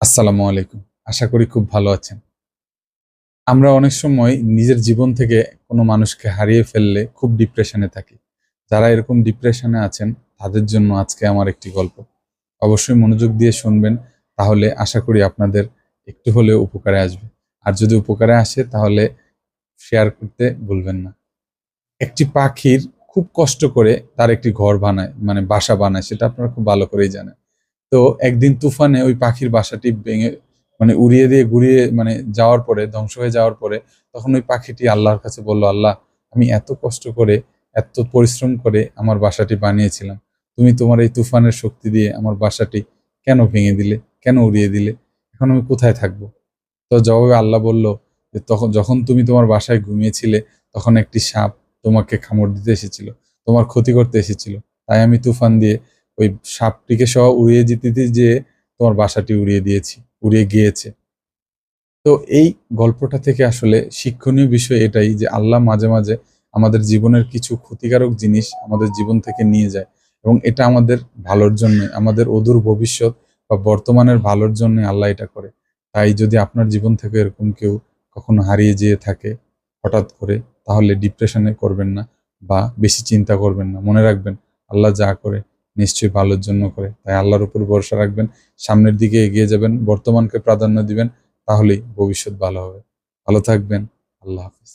আসসালামু আলাইকুম। আশা করি খুব ভালো আছেন। আমরা অনেক সময় নিজের জীবন থেকে কোনো মানুষকে হারিয়ে ফেললে খুব ডিপ্রেশনে থাকি। যারা এরকম ডিপ্রেশনে আছেন, তাদের জন্য আজকে আমার একটি গল্প। অবশ্যই মনোযোগ দিয়ে শুনবেন, তাহলে আশা করি আপনাদের একটু হলেও উপকারে আসবে। আর যদি উপকারে আসে, তাহলে শেয়ার করতে ভুলবেন না। একটি পাখির খুব কষ্ট করে তার একটি ঘর বানায় মানে বাসা বানায়, সেটা আপনারা খুব ভালো করেই জানেন। তো একদিন তুফানে ওই পাখির বাসাটি ভেঙে মানে উড়িয়ে দিয়ে ঘুরিয়ে মানে যাওয়ার পরে, ধ্বংস হয়ে যাওয়ার পরে, তখন ওই পাখিটি আল্লাহর কাছে বলল, আল্লাহ, আমি এত কষ্ট করে, এত পরিশ্রম করে আমার বাসাটি বানিয়েছিলাম। তুমি তোমার এই তুফানের শক্তি দিয়ে আমার বাসাটি কেন ভেঙে দিলে? কেন উড়িয়ে দিলে? এখন আমি কোথায় থাকব? তো জবাবে আল্লাহ বলল, যে তখন যখন তুমি তোমার বাসায় ঘুমিয়েছিলে, তখন একটি সাপ তোমাকে খামড় দিতে এসেছিল, তোমার ক্ষতি করতে এসেছিল। তাই আমি তুফান দিয়ে ওই সাপটিকে সহ উড়িয়ে যেতে যেয়ে তোমার বাসাটি উড়িয়ে দিয়েছি, উড়িয়ে গিয়েছে। তো এই গল্পটা থেকে আসলে শিক্ষণীয় বিষয় এটাই যে আল্লাহ মাঝে মাঝে আমাদের জীবনের কিছু ক্ষতিকারক জিনিস আমাদের জীবন থেকে নিয়ে যায় এবং এটা আমাদের ভালোর জন্য, আমাদের অদূর ভবিষ্যৎ বা বর্তমানের ভালোর জন্য আল্লাহ এটা করে। তাই যদি আপনার জীবন থেকে এরকম কেউ কখনো হারিয়ে যেয়ে থাকে হঠাৎ করে, তাহলে ডিপ্রেশনে করবেন না বা বেশি চিন্তা করবেন না। মনে রাখবেন, আল্লাহ যা করে নিশ্চয়ই ভালোর জন্য করে। তাই আল্লাহর উপর ভরসা রাখবেন, সামনের দিকে এগিয়ে যাবেন, বর্তমানকে প্রাধান্য দিবেন, তাহলেই ভবিষ্যৎ ভালো হবে। ভালো থাকবেন, আল্লাহ হাফিজ।